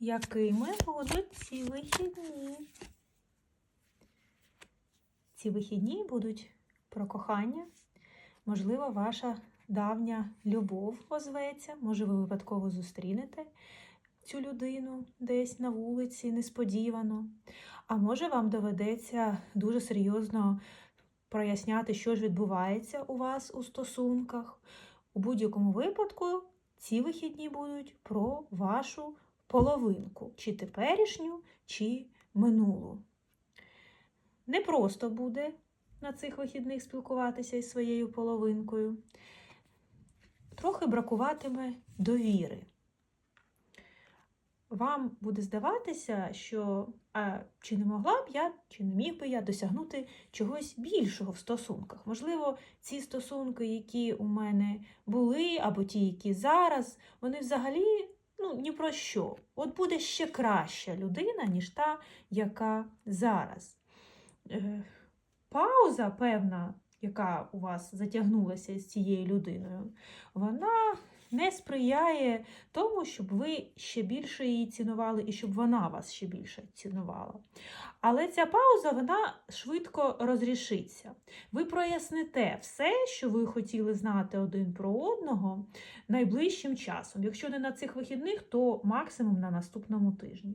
якими будуть ці вихідні. Ці вихідні будуть про кохання. Можливо, ваша давня любов озветься, може, ви випадково зустрінете цю людину десь на вулиці несподівано. А може, вам доведеться дуже серйозно проясняти, що ж відбувається у вас у стосунках. У будь-якому випадку ці вихідні будуть про вашу половинку, чи теперішню, чи минулу. Не просто буде на цих вихідних спілкуватися із своєю половинкою. Трохи бракуватиме довіри. Вам буде здаватися, що а, чи не могла б я, чи не міг би я досягнути чогось більшого в стосунках. Можливо, ці стосунки, які у мене були, або ті, які зараз, вони взагалі ну, ні про що. От буде ще краща людина, ніж та, яка зараз. Е, пауза, певна, яка у вас затягнулася з цією людиною, вона не сприяє тому, щоб ви ще більше її цінували і щоб вона вас ще більше цінувала. Але ця пауза вона швидко розрішиться. Ви проясните все, що ви хотіли знати один про одного найближчим часом. Якщо не на цих вихідних, то максимум на наступному тижні.